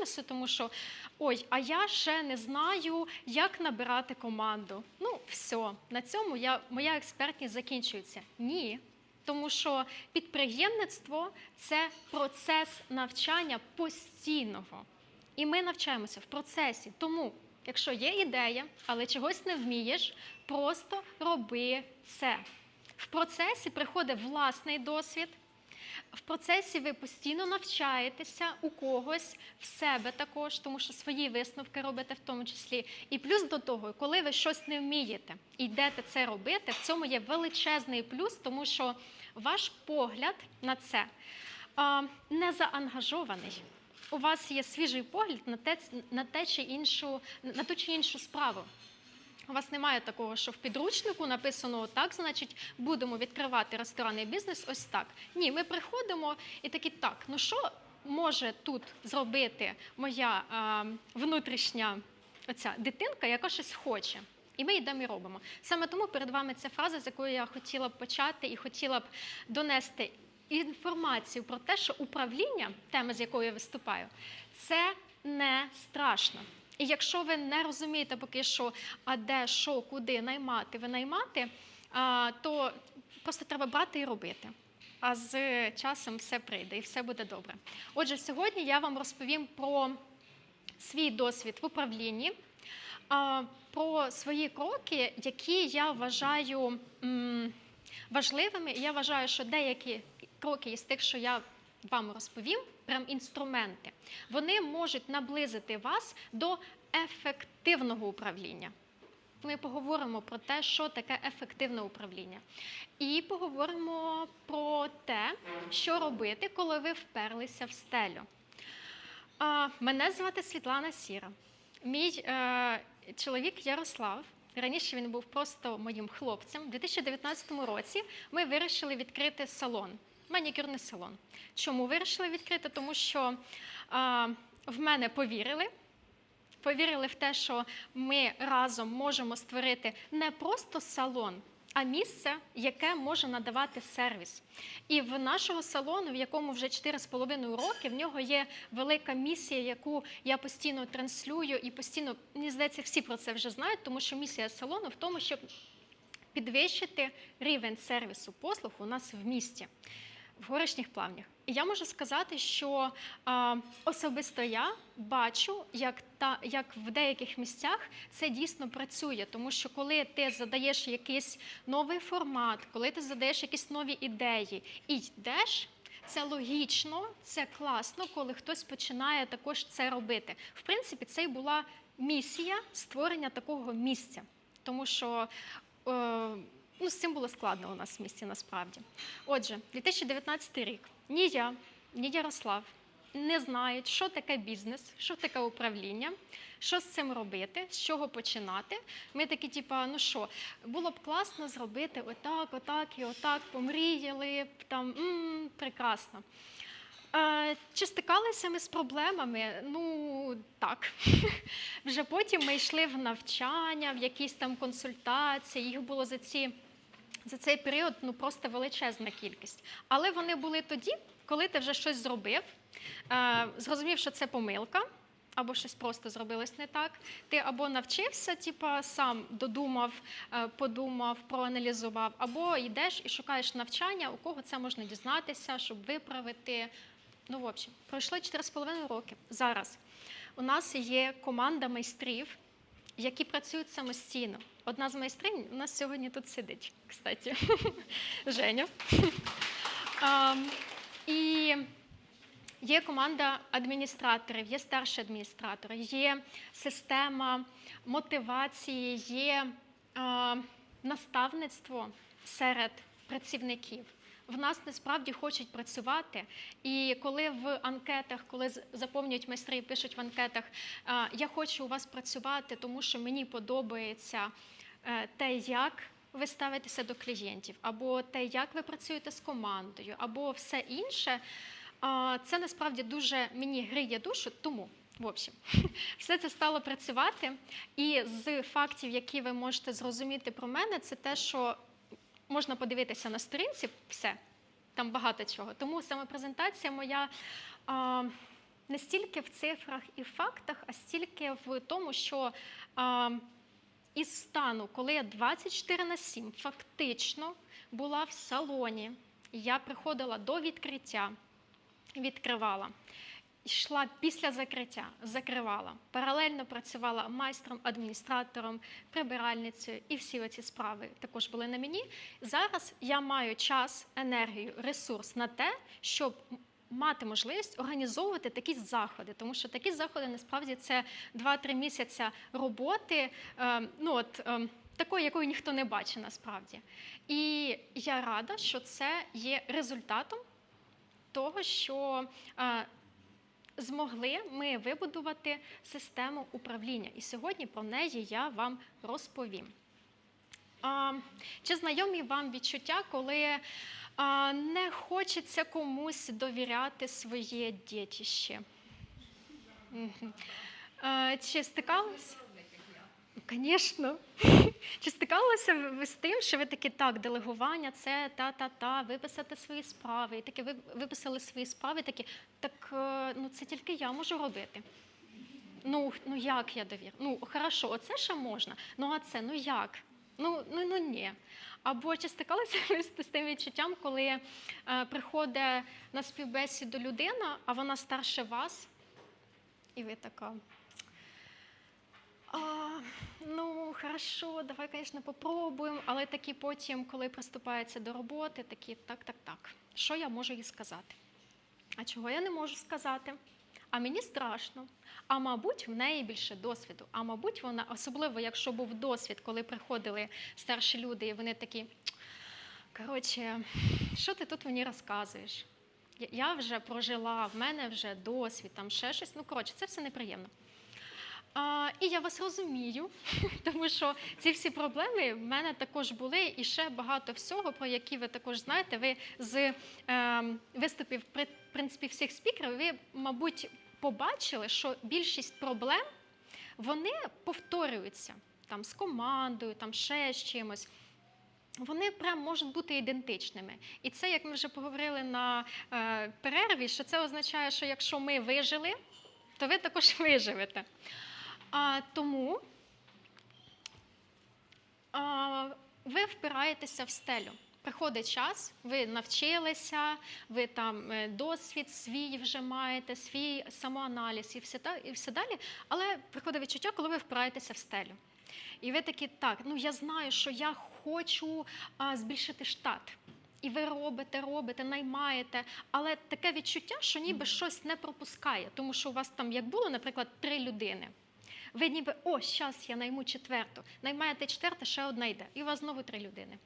бізнесу, тому що ой, а я ще не знаю, як набирати команду. Ну, все, на цьому я, моя експертність закінчується. Ні. Тому що підприємництво це процес навчання постійного. І ми навчаємося в процесі. Тому, якщо є ідея, але чогось не вмієш, просто роби це. В процесі приходить власний досвід. В процесі ви постійно навчаєтеся у когось в себе також, тому що свої висновки робите в тому числі. І плюс до того, коли ви щось не вмієте і йдете це робити, в цьому є величезний плюс, тому що ваш погляд на це не заангажований. У вас є свіжий погляд на те, на те чи іншу, на ту чи іншу справу. У вас немає такого, що в підручнику написано так, значить, будемо відкривати ресторанний бізнес ось так. Ні, ми приходимо і такі, так, ну що може тут зробити моя а, внутрішня оця дитинка, яка щось хоче. І ми йдемо і робимо. Саме тому перед вами ця фраза, з якої я хотіла б почати і хотіла б донести інформацію про те, що управління, тема, з якою я виступаю, це не страшно. І якщо ви не розумієте поки що, а де, що, куди наймати, ви наймати, то просто треба брати і робити. А з часом все прийде і все буде добре. Отже, сьогодні я вам розповім про свій досвід в управлінні, про свої кроки, які я вважаю важливими. І я вважаю, що деякі кроки із тих, що я вам розповім, прям інструменти, вони можуть наблизити вас до ефективного управління. Ми поговоримо про те, що таке ефективне управління. І поговоримо про те, що робити, коли ви вперлися в стелю. Мене звати Світлана Сіра. Мій е, чоловік Ярослав. Раніше він був просто моїм хлопцем. У 2019 році ми вирішили відкрити салон, манікюрний салон. Чому вирішили відкрити? Тому що а, в мене повірили. Повірили в те, що ми разом можемо створити не просто салон, а місце, яке може надавати сервіс. І в нашого салону, в якому вже 4,5 роки, в нього є велика місія, яку я постійно транслюю, і постійно, мені здається, всі про це вже знають, тому що місія салону в тому, щоб підвищити рівень сервісу послуг у нас в місті. В горішніх плавнях. І я можу сказати, що а, особисто я бачу, як та як в деяких місцях це дійсно працює, тому що коли ти задаєш якийсь новий формат, коли ти задаєш якісь нові ідеї і йдеш. Це логічно, це класно, коли хтось починає також це робити. В принципі, це й була місія створення такого місця, тому що. Е, Ну, з цим було складно у нас в місті насправді. Отже, 2019 рік ні я, ні Ярослав не знають, що таке бізнес, що таке управління, що з цим робити, з чого починати. Ми такі, типа, ну що, було б класно зробити отак, отак і отак, помріяли, б там м-м, прекрасно. Е, Чи стикалися ми з проблемами? Ну так. Вже потім ми йшли в навчання, в якісь там консультації. Їх було за ці за цей період ну просто величезна кількість. Але вони були тоді, коли ти вже щось зробив, е, зрозумів, що це помилка. Або щось просто зробилось не так. Ти або навчився, типа сам додумав, е, подумав, проаналізував, або йдеш і шукаєш навчання, у кого це можна дізнатися, щоб виправити. Ну, в общем, пройшло 4,5 роки. Зараз у нас є команда майстрів, які працюють самостійно. Одна з майстринь у нас сьогодні тут сидить, кстати, Женя. Um, і є команда адміністраторів, є старші адміністратори, є система мотивації, є uh, наставництво серед працівників. В нас насправді хочуть працювати. І коли в анкетах, коли заповнюють майстри пишуть в анкетах, я хочу у вас працювати, тому що мені подобається е, те, як ви ставитеся до клієнтів, або те, як ви працюєте з командою, або все інше, це насправді дуже мені гриє душу, тому. В общем, все це стало працювати. І з фактів, які ви можете зрозуміти про мене, це те, що можна подивитися на сторінці все, там багато чого. Тому саме презентація моя, а, не стільки в цифрах і фактах, а стільки в тому, що а, із стану, коли я 24 на 7 фактично була в салоні, я приходила до відкриття, відкривала. Йшла після закриття, закривала. Паралельно працювала майстром, адміністратором, прибиральницею, і всі ці справи також були на мені. Зараз я маю час, енергію, ресурс на те, щоб мати можливість організовувати такі заходи, тому що такі заходи насправді це 2-3 місяці роботи. е, ну от е, такої, якої ніхто не бачить насправді. І я рада, що це є результатом того, що е, змогли ми вибудувати систему управління. І сьогодні про неї я вам розповім. А, чи знайомі вам відчуття, коли а, не хочеться комусь довіряти своє дітище? Чи стикалися? Звісно. Чи стикалися ви з тим, що ви такі так, делегування, це та-та-та, виписати свої справи, і такі ви виписали свої справи, такі, так е, ну це тільки я можу робити. Ну, ну як я довір? Ну, хорошо, оце ще можна. Ну а це, ну як? Ну, ну, ну ні. Або чи стикалися ви з тим відчуттям, коли е, приходить на співбесіду людина, а вона старше вас, і ви така. А, ну, хорошо, давай, звісно, попробуємо, але такі потім, коли приступається до роботи, такі так, так, так. Що я можу їй сказати? А чого я не можу сказати? А мені страшно. А мабуть, в неї більше досвіду. А мабуть, вона, особливо, якщо був досвід, коли приходили старші люди, і вони такі. Коротше, що ти тут мені розказуєш? Я- вже прожила, в мене вже досвід, там ще щось. Ну, коротше, це все неприємно. А, і я вас розумію, тому що ці всі проблеми в мене також були, і ще багато всього, про які ви також знаєте. Ви з е, виступів в принципі всіх спікерів, ви, мабуть, побачили, що більшість проблем вони повторюються там з командою, там ще з чимось. Вони прям можуть бути ідентичними. І це, як ми вже поговорили на е, перерві, що це означає, що якщо ми вижили, то ви також виживете. А, тому а, ви впираєтеся в стелю. Приходить час, ви навчилися, ви там е, досвід свій вже маєте, свій самоаналіз і все, і все далі. Але приходить відчуття, коли ви впираєтеся в стелю. І ви такі, так, ну я знаю, що я хочу а, збільшити штат. І ви робите, робите, наймаєте, але таке відчуття, що ніби щось не пропускає, тому що у вас там, як було, наприклад, три людини. Ви ніби, о, зараз я найму четверту. Наймаєте четверту, ще одна йде. І у вас знову три людини.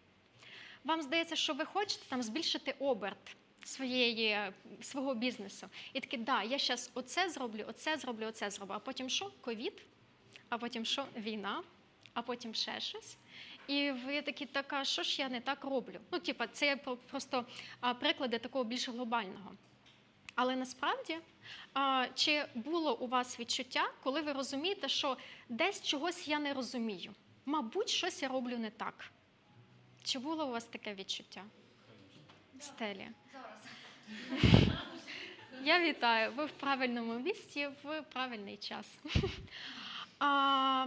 Вам здається, що ви хочете там збільшити оберт своєї, свого бізнесу. І такі, да, я зараз оце зроблю, оце зроблю, оце зроблю. А потім що? Ковід, а потім що? Війна, а потім ще щось. І ви такі, така, що ж я не так роблю? Ну, типа, це просто приклади такого більш глобального. Але насправді, чи було у вас відчуття, коли ви розумієте, що десь чогось я не розумію? Мабуть, щось я роблю не так. Чи було у вас таке відчуття? Стелі. Зараз. Я вітаю. Ви в правильному місці в правильний час. а,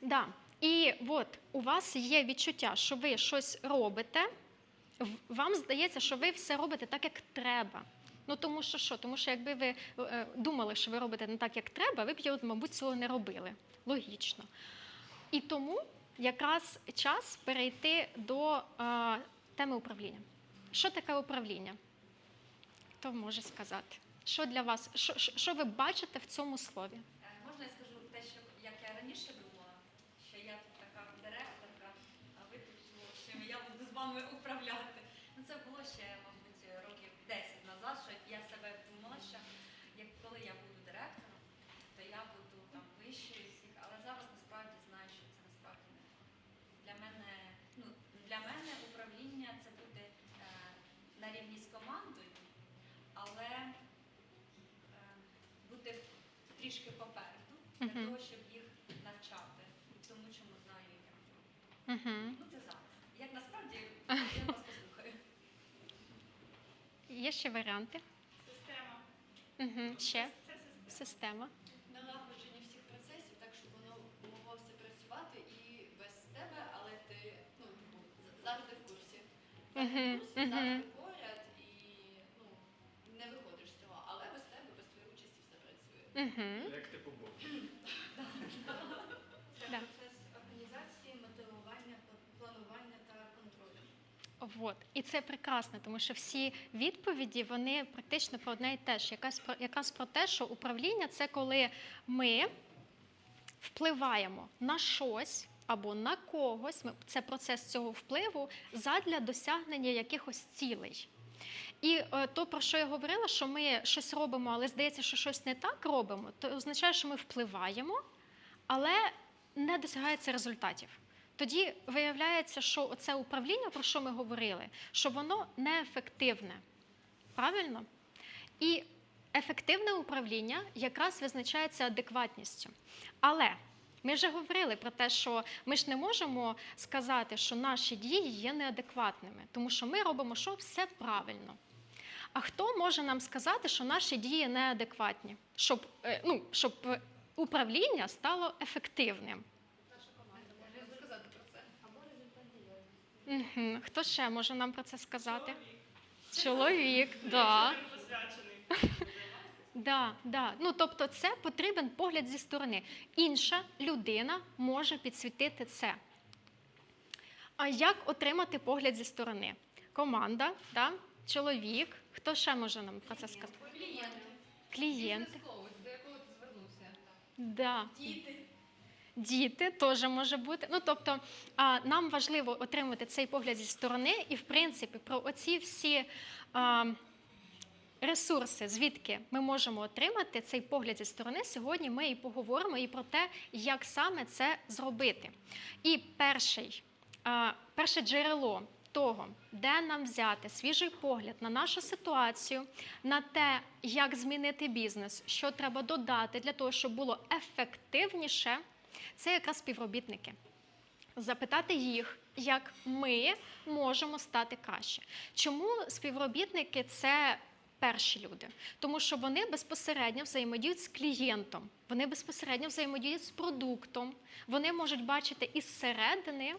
да. І от у вас є відчуття, що ви щось робите. Вам здається, що ви все робите так, як треба. Ну тому що що? Тому що якби ви е, думали, що ви робите не так, як треба, ви б мабуть, цього не робили. Логічно. І тому якраз час перейти до е, теми управління. Що таке управління? Хто може сказати? Що для вас, що, що- ви бачите в цьому слові? Е, Можна я скажу те, що як я раніше думала, що я тут така директорка, а ви тут що я буду з вами управляти. Ну це було ще, мабуть, років 10 назад, що я себе думала, що як коли я буду директором, то я буду там вищою всіх, але зараз насправді знаю, що це насправді не так. Для мене, ну для мене управління це буде е, на рівні з командою, але е, бути трішки попереду для того, щоб їх навчати тому, чому знаю я. Угу. Ну це зараз. Як насправді. Є ще варіанти? Система. Угу. Ще Це система. система. налагодження всіх процесів, так щоб воно могло все працювати і без тебе, але ти ну, типу, завжди в курсі. Завжди в курсі, завжди поряд і ну, не виходиш з цього. Але без тебе, без твоєї участі все працює. Угу. Як типу Бог. Це Да. процес організації, мотивування, пла- планування та контролю. Вот. І це прекрасно, тому що всі відповіді вони практично про одне і те ж. Якраз про, якраз про те, що управління це коли ми впливаємо на щось або на когось. Це процес цього впливу задля досягнення якихось цілей. І е, то, про що я говорила, що ми щось робимо, але здається, що щось не так робимо, то означає, що ми впливаємо, але не досягається результатів. Тоді виявляється, що це управління, про що ми говорили, що воно неефективне. Правильно? І ефективне управління якраз визначається адекватністю. Але ми вже говорили про те, що ми ж не можемо сказати, що наші дії є неадекватними, тому що ми робимо що все правильно. А хто може нам сказати, що наші дії неадекватні, щоб, е, ну, щоб управління стало ефективним? Наша команда може розказати про це. Або результат діяльності. Угу. Хто ще може нам про це сказати? Чоловік, да. Да, да. Ну, тобто, це потрібен погляд зі сторони. Інша людина може підсвітити це. А як отримати погляд зі сторони? Команда, да? чоловік. Хто ще може нам про це сказати? Клієнти. Клієнти. Бізнес-коуч, до якого ти звернувся. Да. Діти. Діти теж може бути. Ну тобто нам важливо отримати цей погляд зі сторони, і в принципі про оці всі ресурси, звідки ми можемо отримати цей погляд зі сторони. Сьогодні ми і поговоримо і про те, як саме це зробити. І перший, перше джерело. Того, де нам взяти свіжий погляд на нашу ситуацію, на те, як змінити бізнес, що треба додати для того, щоб було ефективніше, це якраз співробітники. Запитати їх, як ми можемо стати краще. Чому співробітники це перші люди? Тому що вони безпосередньо взаємодіють з клієнтом, вони безпосередньо взаємодіють з продуктом, вони можуть бачити із середини.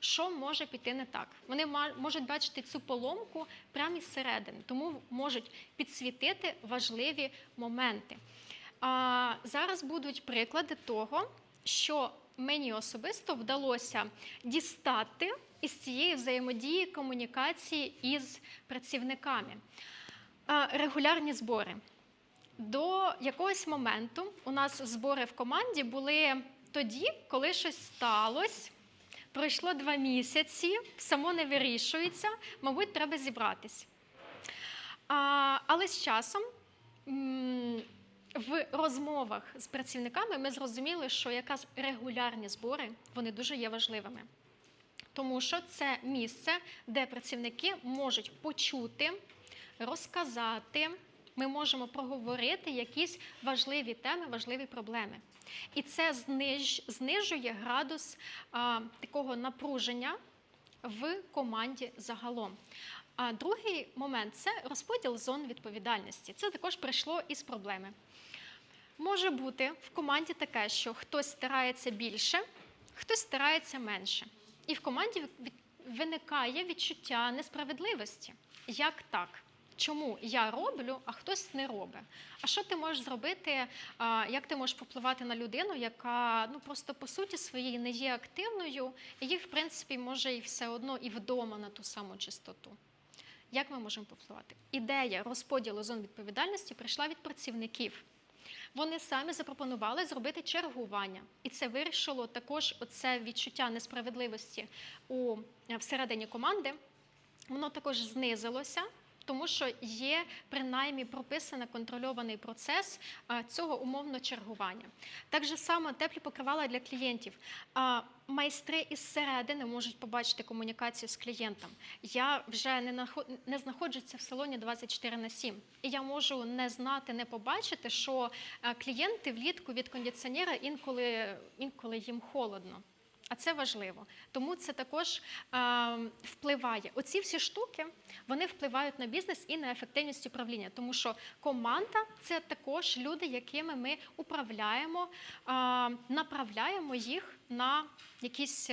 Що може піти не так? Вони можуть бачити цю поломку прямо із середини, тому можуть підсвітити важливі моменти. А, зараз будуть приклади того, що мені особисто вдалося дістати із цієї взаємодії комунікації із працівниками. Регулярні збори. До якогось моменту у нас збори в команді були тоді, коли щось сталося. Пройшло два місяці, само не вирішується, мабуть, треба зібратись. Але з часом в розмовах з працівниками ми зрозуміли, що якраз регулярні збори вони дуже є важливими. Тому що це місце, де працівники можуть почути, розказати, ми можемо проговорити якісь важливі теми, важливі проблеми. І це зниж, знижує градус а, такого напруження в команді загалом. А другий момент це розподіл зон відповідальності. Це також прийшло із проблеми. Може бути в команді таке, що хтось старається більше, хтось старається менше. І в команді виникає відчуття несправедливості. Як так? Чому я роблю, а хтось не робить? А що ти можеш зробити? Як ти можеш попливати на людину, яка ну просто по суті своїй не є активною, і їх, в принципі, може і все одно і вдома на ту саму чистоту? Як ми можемо попливати? Ідея розподілу зон відповідальності прийшла від працівників. Вони самі запропонували зробити чергування, і це вирішило також оце відчуття несправедливості у всередині команди. Воно також знизилося, тому що є принаймні прописаний контрольований процес цього умовно чергування. Так же само теплі покривала для клієнтів. Майстри із середини можуть побачити комунікацію з клієнтом. Я вже не нахо- не знаходжуся в салоні 24 на 7. І я можу не знати, не побачити, що клієнти влітку від кондиціонера інколи, інколи їм холодно. А це важливо. Тому це також е, впливає. Оці всі штуки вони впливають на бізнес і на ефективність управління, тому що команда це також люди, якими ми управляємо, е, направляємо їх на якісь.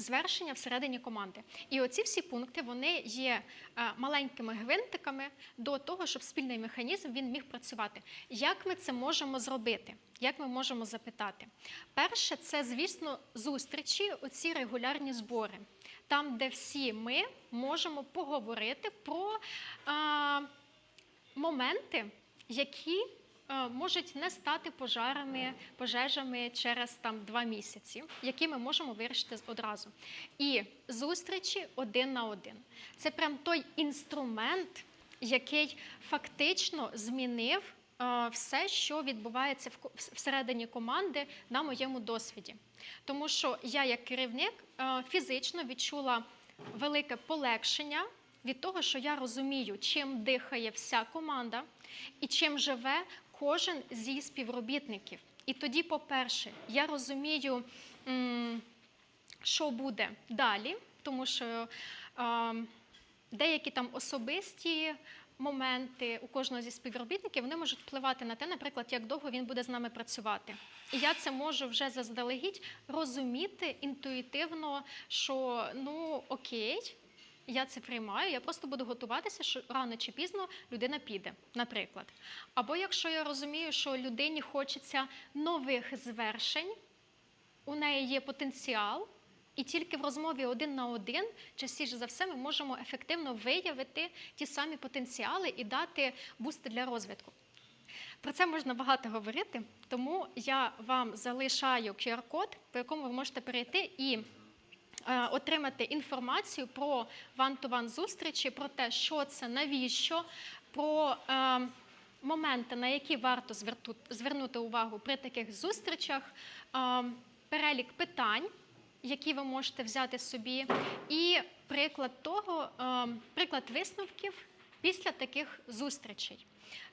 Звершення всередині команди. І оці всі пункти вони є е, маленькими гвинтиками до того, щоб спільний механізм він міг працювати. Як ми це можемо зробити? Як ми можемо запитати? Перше, це, звісно, зустрічі, оці регулярні збори, там, де всі ми можемо поговорити про е, моменти, які можуть не стати пожарами, пожежами через там два місяці, які ми можемо вирішити одразу. І зустрічі один на один. Це прям той інструмент, який фактично змінив е, все, що відбувається всередині команди на моєму досвіді. Тому що я, як керівник, е, фізично відчула велике полегшення від того, що я розумію, чим дихає вся команда і чим живе кожен зі співробітників. І тоді, по-перше, я розумію, що буде далі, тому що деякі там особисті моменти у кожного зі співробітників вони можуть впливати на те, наприклад, як довго він буде з нами працювати. І я це можу вже заздалегідь розуміти інтуїтивно, що ну окей. Я це приймаю, я просто буду готуватися, що рано чи пізно людина піде, наприклад. Або якщо я розумію, що людині хочеться нових звершень, у неї є потенціал, і тільки в розмові один на один, частіше за все, ми можемо ефективно виявити ті самі потенціали і дати бусти для розвитку. Про це можна багато говорити, тому я вам залишаю QR-код, по якому ви можете перейти і отримати інформацію про ван-ту-ван зустрічі, про те, що це, навіщо, про е, моменти, на які варто звернути увагу при таких зустрічах, е, перелік питань, які ви можете взяти собі, і приклад того, е, приклад висновків після таких зустрічей.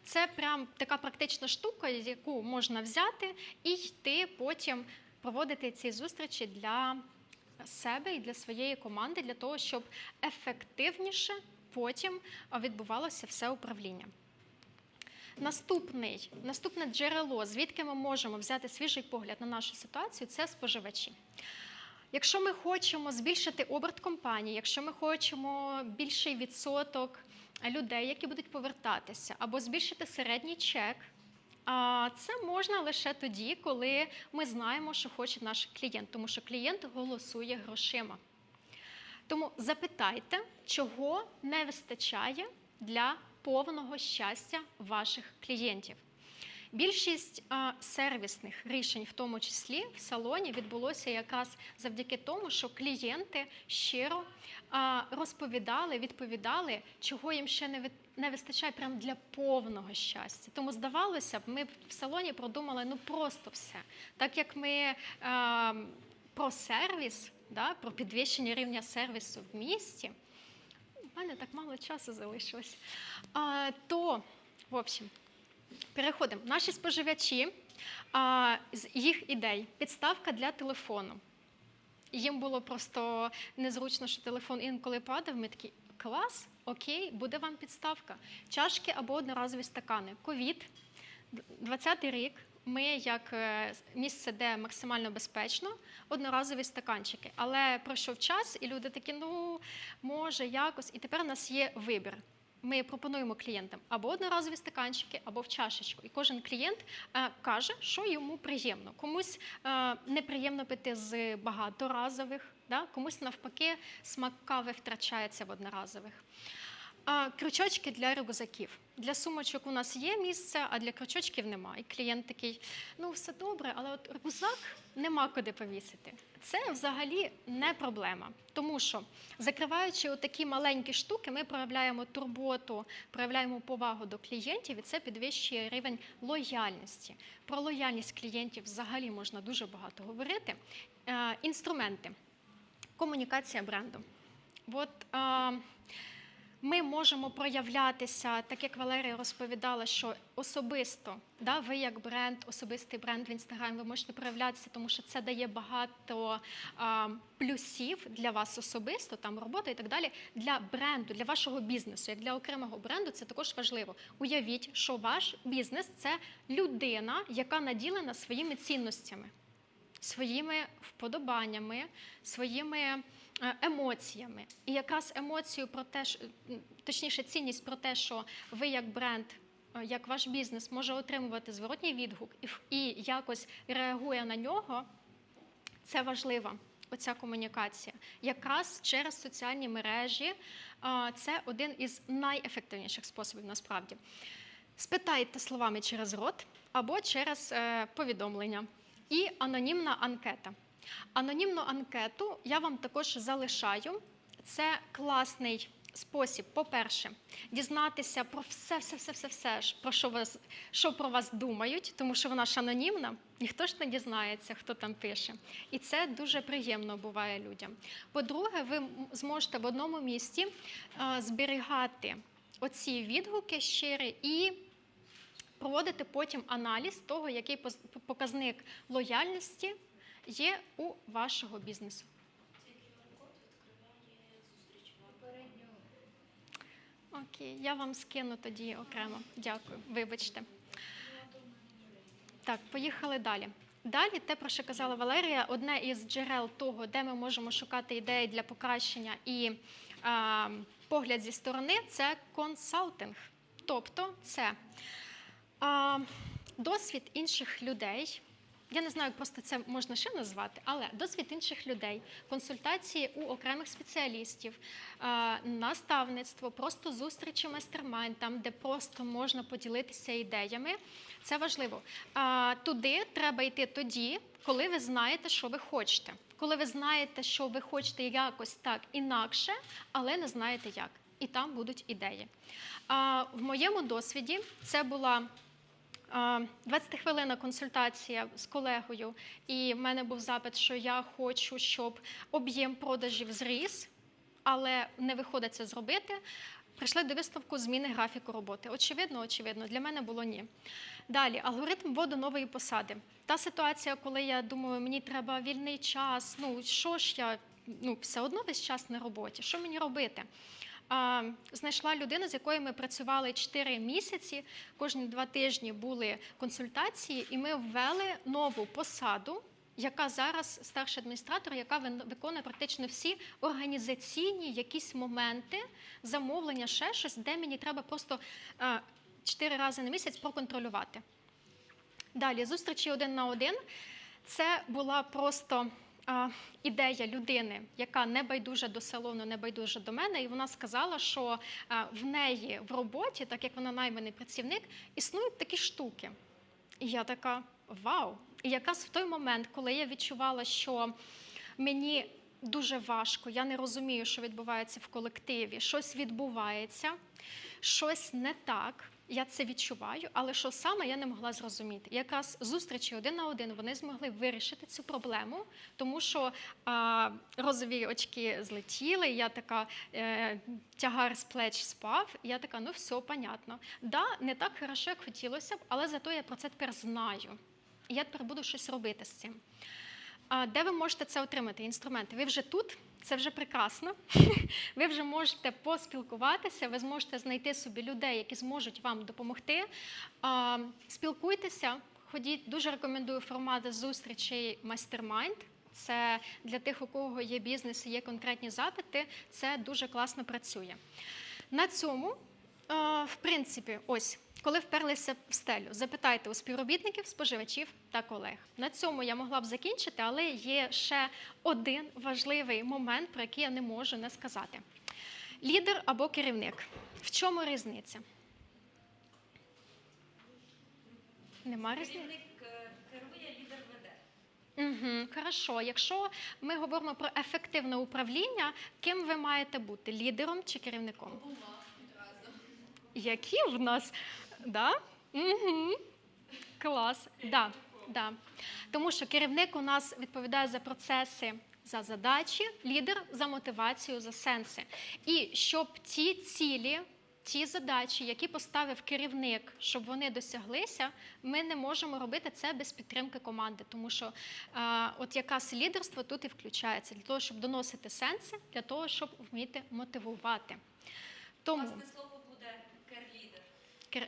Це прям така практична штука, яку можна взяти і йти потім проводити ці зустрічі для себе і для своєї команди, для того, щоб ефективніше потім відбувалося все управління. Наступний, наступне джерело, звідки ми можемо взяти свіжий погляд на нашу ситуацію, це споживачі. Якщо ми хочемо збільшити оберт компанії, якщо ми хочемо більший відсоток людей, які будуть повертатися, або збільшити середній чек, це можна лише тоді, коли ми знаємо, що хоче наш клієнт, тому що клієнт голосує грошима. Тому запитайте, чого не вистачає для повного щастя ваших клієнтів. Більшість сервісних рішень, в тому числі в салоні, відбулося якраз завдяки тому, що клієнти щиро розповідали, відповідали, чого їм ще не, від- не вистачає прям для повного щастя. Тому здавалося б, ми в салоні продумали ну просто все. Так як ми а, про сервіс, да, про підвищення рівня сервісу в місті. У мене так мало часу залишилось. А, то, в общем, переходимо. Наші споживачі а, з їх ідей. Підставка для телефону. Їм було просто незручно, що телефон інколи падав. Ми такі клас, окей, буде вам підставка. Чашки або одноразові стакани. Ковід, 20-й рік. Ми, як е, місце, де максимально безпечно, одноразові стаканчики. Але пройшов час, і люди такі, ну може, якось. І тепер у нас є вибір. Ми пропонуємо клієнтам або одноразові стаканчики, або в чашечку. І кожен клієнт е, каже, що йому приємно. Комусь е, неприємно пити з багаторазових, да? комусь навпаки смак кави втрачається в одноразових. Крючочки для рюкзаків. Для сумочок у нас є місце, а для крючочків немає. І клієнт такий: ну все добре, але от рюкзак нема куди повісити. Це взагалі не проблема, тому що закриваючи такі маленькі штуки, ми проявляємо турботу, проявляємо повагу до клієнтів, і це підвищує рівень лояльності. Про лояльність клієнтів взагалі можна дуже багато говорити. Е, інструменти, комунікація бренду. От, е, ми можемо проявлятися, так як Валерія розповідала, що особисто, да, ви як бренд, особистий бренд в інстаграмі, ви можете проявлятися, тому що це дає багато а, плюсів для вас особисто, там робота і так далі. Для бренду, для вашого бізнесу, як для окремого бренду, це також важливо. Уявіть, що ваш бізнес це людина, яка наділена своїми цінностями своїми вподобаннями, своїми е, емоціями. І якраз емоцію про те, точніше, цінність про те, що ви як бренд. е, Як ваш бізнес може отримувати зворотній відгук і, якось реагує на нього, це важлива оця комунікація. Якраз через соціальні мережі е, це один із найефективніших способів насправді. Спитайте словами через рот або через повідомлення. І анонімна анкета. Анонімну анкету я вам також залишаю. Це класний спосіб, по-перше, дізнатися про все, все, все, все, все про що вас, що про вас думають, тому що вона ж анонімна, ніхто ж не дізнається, хто там пише. І це дуже приємно буває людям. По-друге, ви зможете в одному місці е, зберігати оці відгуки щирі і проводити потім аналіз того, який показник лояльності є у вашого бізнесу. Окей, я вам скину тоді окремо. Дякую, вибачте. Так, поїхали далі. Далі, те, про що казала Валерія, одне із джерел того, де ми можемо шукати ідеї для покращення і а, погляд зі сторони, це консалтинг. Тобто це а, досвід інших людей. Я не знаю, просто це можна ще назвати, але досвід інших людей, консультації у окремих спеціалістів, наставництво, просто зустрічі майстермайн, там, де просто можна поділитися ідеями. Це важливо. Туди треба йти тоді, коли ви знаєте, що ви хочете. Коли ви знаєте, що ви хочете якось так інакше, але не знаєте як. І там будуть ідеї. В моєму досвіді це була. 20-хвилинна консультація з колегою, і в мене був запит, що я хочу, щоб об'єм продажів зріс, але не виходить це зробити. Прийшли до висновку зміни графіку роботи. Очевидно, очевидно, для мене було ні. Далі, алгоритм вводу нової посади. Та ситуація, коли я думаю, мені треба вільний час. Ну що ж я ну, все одно весь час на роботі. Що мені робити? Знайшла людину, з якою ми працювали 4 місяці. Кожні два тижні були консультації, і ми ввели нову посаду, яка зараз старший адміністратор, яка виконує практично всі організаційні якісь моменти, замовлення, ще щось, де мені треба просто а, 4 рази на місяць проконтролювати. Далі зустрічі один на один. Це була просто ідея людини, яка не байдужа до салону, не байдужа до мене, і вона сказала, що в неї в роботі, так як вона найманий працівник, існують такі штуки. І я така вау! І якраз в той момент, коли я відчувала, що мені дуже важко, я не розумію, що відбувається в колективі, щось відбувається, щось не так. Я це відчуваю, але що саме я не могла зрозуміти. Якраз зустрічі один на один вони змогли вирішити цю проблему, тому що а, розові очки злетіли. Я така е, тягар з плеч спав. Я така, ну все, понятно. Да, не так хорошо, як хотілося б, але зато я про це тепер знаю. І я тепер буду щось робити з цим. А де ви можете це отримати? Інструменти? Ви вже тут, це вже прекрасно. Ви вже можете поспілкуватися, ви зможете знайти собі людей, які зможуть вам допомогти. Спілкуйтеся, ходіть, дуже рекомендую формати зустрічей Mastermind. Це для тих, у кого є бізнес і є конкретні запити, це дуже класно працює. На цьому, в принципі, ось. Коли вперлися в стелю, запитайте у співробітників, споживачів та колег. На цьому я могла б закінчити, але є ще один важливий момент, про який я не можу не сказати. Лідер або керівник. В чому різниця? Нема різниці? Угу, хорошо. Якщо ми говоримо про ефективне управління, ким ви маєте бути лідером чи керівником? Обома відразу. Які в нас? Да? Угу. Клас. Да, да. Тому що керівник у нас відповідає за процеси за задачі, лідер за мотивацію, за сенси. І щоб ті цілі, ті задачі, які поставив керівник, щоб вони досяглися, ми не можемо робити це без підтримки команди, тому що е, от якраз лідерство тут і включається для того, щоб доносити сенси, для того, щоб вміти мотивувати. Тому Власне слово буде кер-лідер. Кер-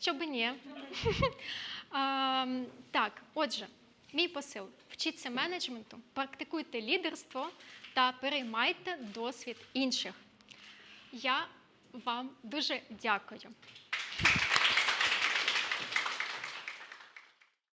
щоб і ні. Так, отже, мій посил: вчіться менеджменту, практикуйте лідерство та переймайте досвід інших. Я вам дуже дякую.